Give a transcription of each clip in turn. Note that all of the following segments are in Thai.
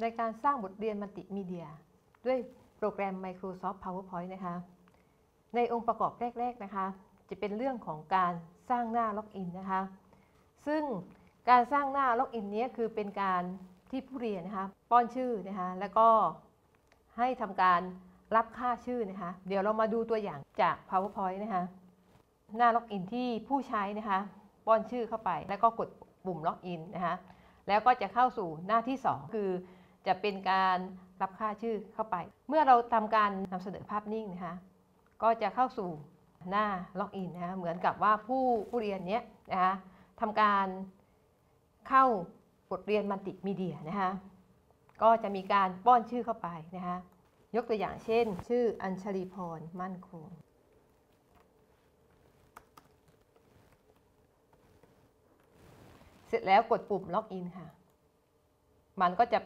ในการสร้างบทเรียนมัลติมีเดีย ด้วยโปรแกรม Microsoft PowerPoint นะคะ ในองค์ประกอบแรก ๆ นะคะ จะเป็นเรื่องของการสร้างหน้าล็อกอินนะคะ ซึ่งการสร้างหน้าล็อกอินนี้คือเป็นการที่ผู้เรียนนะคะป้อนชื่อนะคะแล้วก็ให้ทำการรับค่าชื่อนะคะ เดี๋ยวเรามาดูตัวอย่างจาก PowerPoint นะคะ หน้าล็อกอินที่ผู้ใช้นะคะป้อนชื่อเข้าไป แล้วก็กดปุ่มล็อกอินนะคะแล้วก็จะเข้าสู่หน้าที่ 2 คือ จะเป็นการรับค่าชื่อเข้าไป เมื่อเราทำการนำเสนอภาพนิ่งนะคะก็จะเข้าสู่หน้าล็อกอินนะคะเหมือนกับว่าผู้ผู้เรียนเนี้ยนะคะทำการเข้าบทเรียนมัลติมีเดียนะคะก็จะมีการป้อนชื่อเข้าไปนะคะยกตัวอย่างเช่น ชื่ออัญชลีพรมั่นคงเสร็จแล้วกดปุ่มล็อกอินค่ะ มันก็จะ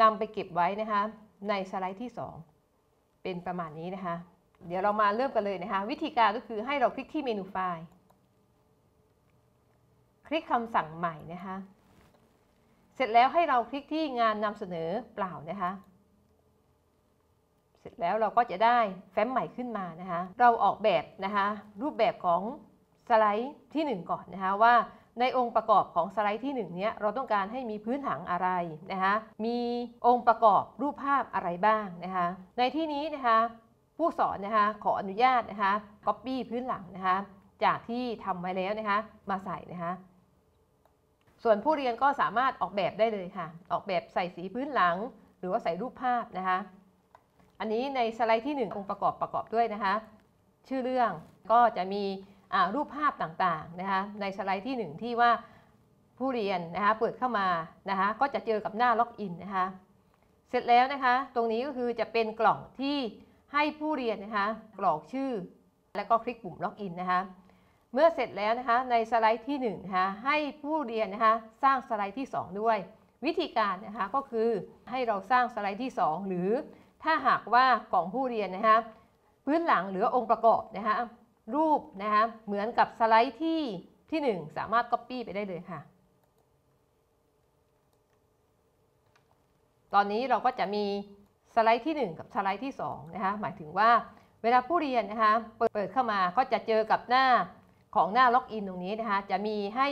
นำไปเก็บไว้นะคะ ในสไลด์ที่ 2 เป็นประมาณนี้นะคะ เดี๋ยวเรามาเริ่มกันเลยนะคะ วิธีการก็คือให้เราคลิกที่เมนูไฟล์ คลิกคำสั่งใหม่นะคะ เสร็จแล้วให้เราคลิกที่งานนำเสนอเปล่านะคะ เสร็จแล้วเราก็จะได้แฟ้มใหม่ขึ้นมานะคะ เราออกแบบนะคะ รูปแบบของสไลด์ที่ 1 ก่อนนะคะว่า ในองค์ประกอบของสไลด์ที่1เนี้ยเราต้องการให้มีพื้นถังอะไรนะคะมีองค์ประกอบรูปภาพอะไรบ้างนะคะในที่นี้นะคะผู้สอนนะคะขออนุญาตนะคะ Copy พื้นหลังนะคะจากที่ทำไว้แล้วนะคะมาใส่นะคะส่วนผู้เรียนก็สามารถออกแบบได้เลยค่ะ ออกแบบใส่สีพื้นหลัง หรือว่าใส่รูปภาพนะคะ อันนี้ในสไลด์ที่ 1 องค์ประกอบประกอบด้วยนะคะ ชื่อเรื่องก็จะมี รูปภาพต่างๆนะคะในสไลด์ที่ 1 ที่ว่าผู้เรียนนะคะเปิดเข้ามานะคะก็จะเจอกับหน้าล็อกอินนะคะเสร็จแล้วนะคะ ตรงนี้ก็คือจะเป็นกล่องที่ให้ผู้เรียนนะคะกรอกชื่อ แล้วก็คลิกปุ่มล็อกอินนะคะเมื่อเสร็จแล้วนะคะในสไลด์ที่1นะคะให้ผู้เรียนนะคะสร้างสไลด์ที่ 2 ด้วย วิธีการนะคะก็คือให้เราสร้างสไลด์ที่ 2 หรือถ้าหากว่ากล่องผู้เรียนนะคะพื้นหลังหรือองค์ประกอบนะคะ รูปนะคะเหมือนกับสไลด์ที่ที่ 1 สามารถ Copy ไปได้เลยค่ะ ตอนนี้เราก็จะมีสไลด์ที่ 1 กับสไลด์ที่2นะคะหมายถึงว่าเวลาผู้เรียนนะคะเปิดเข้ามาก็จะเจอกับหน้าของหน้าล็อกอินตรงนี้นะคะจะมีให้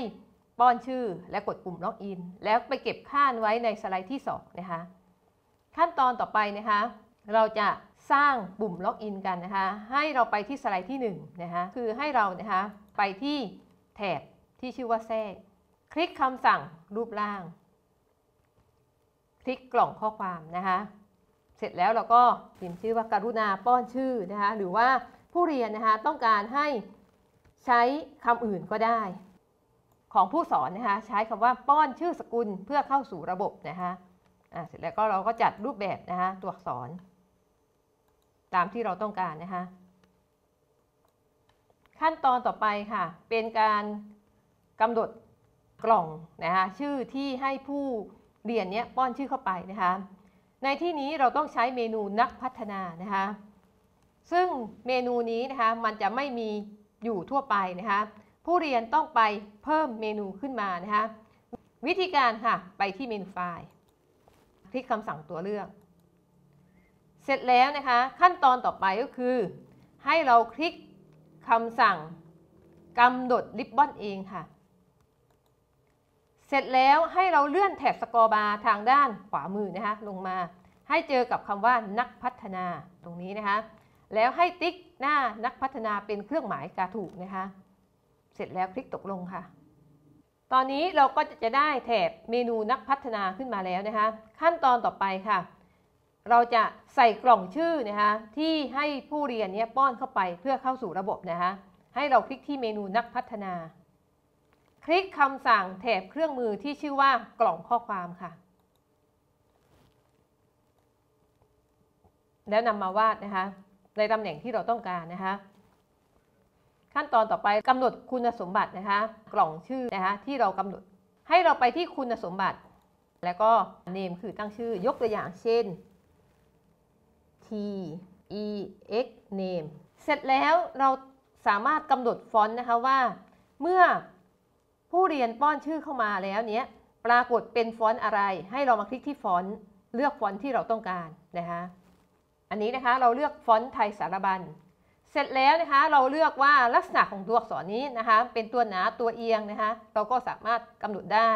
ป้อนชื่อและกดปุ่มล็อกอิน แล้วไปเก็บค่าไว้ในสไลด์ที่2นะคะขั้นตอนต่อไปนะคะ เราจะ สร้างปุ่มล็อกอินกันนะคะให้เราไปที่สไลด์ที่1นะคะคือให้เรานะคะไปที่แถบที่ชื่อว่าแทรก คลิกคำสั่งรูปร่าง คลิกกล่องข้อความนะคะเสร็จแล้วเราก็พิมพ์ชื่อว่าการุณาป้อนชื่อนะคะหรือว่าผู้เรียนนะคะต้องการให้ใช้คำอื่นก็ได้ ของผู้สอนนะคะใช้คำว่าป้อนชื่อสกุลเพื่อเข้าสู่ระบบนะคะะเสร็จแล้วก็เราก็จัดรูปแบบนะคะตัวอักษร ตามที่เราต้องการนะคะขั้นตอนต่อไปค่ะ เป็นการกำหนดกล่องนะคะชื่อที่ให้ผู้เรียนเนี้ยป้อนชื่อเข้าไปนะคะในที่นี้เราต้องใช้เมนูนักพัฒนานะคะซึ่งเมนูนี้นะคะมันจะไม่มีอยู่ทั่วไปนะคะผู้เรียนต้องไปเพิ่มเมนูขึ้นมานะคะวิธีการค่ะ ไปที่เมนูไฟล์คลิกคำสั่งตัวเลือก ร็จแล้วนะคะ ขั้นตอนต่อไปก็คือ ให้เราคลิกคำสั่งกำหนดริบบอนเองค่ะ เสร็จแล้วให้เราเลื่อนแถบสกอร์บาร์ทางด้านขวามือนะคะ ลงมาให้เจอกับคำว่านักพัฒนาตรงนี้นะคะ แล้วให้ติ๊กหน้านักพัฒนาเป็นเครื่องหมายกาถูกนะคะ เสร็จแล้วคลิกตกลงค่ะ ตอนนี้เราก็จะได้แถบเมนูนักพัฒนาขึ้นมาแล้วนะคะ ขั้นตอนต่อไปค่ะ เราจะใส่กล่องชื่อนะคะที่ให้ผู้เรียนเนี้ป้อนเข้าไปเพื่อเข้าสู่ระบบนะคะให้เราคลิกที่เมนูนักพัฒนา คลิกคำสั่งแถบเครื่องมือที่ชื่อว่ากล่องข้อความค่ะ แล้วนำมาวาดนะคะในตำแหน่งที่เราต้องการนะคะขั้นตอนต่อไปกำหนดคุณสมบัตินะคะ กล่องชื่อนะคะที่เรากำหนดให้เราไปที่คุณสมบัติ แล้วก็ name คือตั้งชื่อยกตัวอย่างเช่น e x name เสร็จแล้วเราสามารถกำหนดฟอนต์นะคะว่า เมื่อผู้เรียนป้อนชื่อเข้ามาแล้วเนี้ยปรากฏเป็นฟอนต์อะไร ให้เรามาคลิกที่ฟอนต์เลือกฟอนต์ที่เราต้องการนะคะอันนี้นะคะเราเลือกฟอนต์ไทยสารบัญ เสร็จแล้วนะคะเราเลือกว่าลักษณะของตัวอักษรนี้นะคะเป็นตัวหนาตัวเอียงนะคะเราก็สามารถกำหนดได้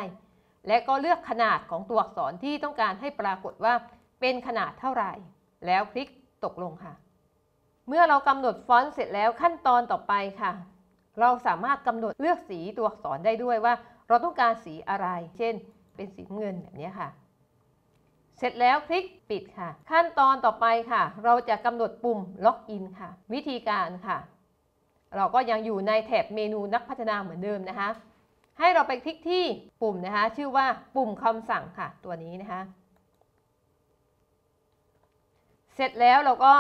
และก็เลือกขนาดของตัวอักษรที่ต้องการให้ปรากฏว่าเป็นขนาดเท่าไหร่ แล้วคลิกตกลงค่ะ เมื่อเรากำหนดฟอนต์เสร็จแล้วขั้นตอนต่อไปค่ะ เราสามารถกำหนดเลือกสีตัวอักษรได้ด้วยว่า เราต้องการสีอะไร เช่น เป็นสีเงินแบบนี้ค่ะ เสร็จแล้วคลิกปิดค่ะ ขั้นตอนต่อไปค่ะ เราจะกำหนดปุ่มล็อกอินค่ะ วิธีการค่ะ เราก็ยังอยู่ในแถบเมนูนักพัฒนาเหมือนเดิมนะคะให้เราไปคลิกที่ปุ่มนะคะ ชื่อว่าปุ่มคำสั่งค่ะ ตัวนี้นะคะ เสร็จแล้วเราก็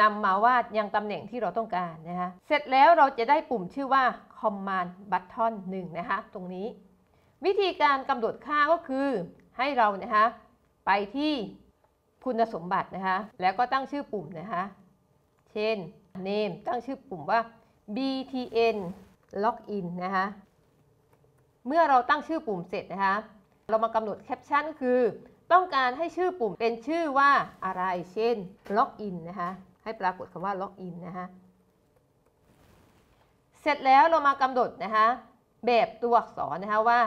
นำมาวาดยังตำแหน่งที่เราต้องการนะคะเสร็จแล้วเราจะได้ปุ่มชื่อว่า Command Button 1นะคะตรงนี้ วิธีการกำหนดค่าก็คือให้เรานะคะไปที่คุณสมบัตินะคะแล้วก็ตั้งชื่อปุ่มนะคะเช่น name ตั้งชื่อปุ่มว่า btn login นะคะเมื่อเราตั้งชื่อปุ่มเสร็จนะคะเรามากำหนดแคปชั่นก็คือ ต้องการให้ชื่อปุ่มเป็นชื่อว่าอะไร เช่น login นนะคะให้ปรากฏคำว่า login นนะคะเสร็จแล้วเรามากำหนดนะคะแบบตัวอักษรนะคะว่า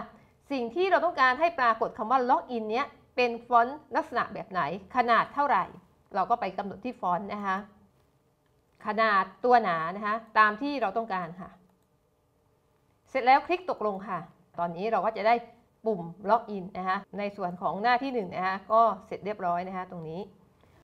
สิ่งที่เราต้องการให้ปรากฏคำว่า login เนี้ยเป็นฟอนต์ลักษณะแบบไหน ขนาดเท่าไหร่ เราก็ไปกำหนดที่ฟอนต์นะคะขนาดตัวหนานะคะตามที่เราต้องการค่ะ เสร็จแล้วคลิกตกลงค่ะ ตอนนี้เราก็จะได้ ปุ่มล็อกอินนะคะในส่วนของหน้าที่1นงนะคะก็เสร็จเรียบร้อยนะคะตรงนี้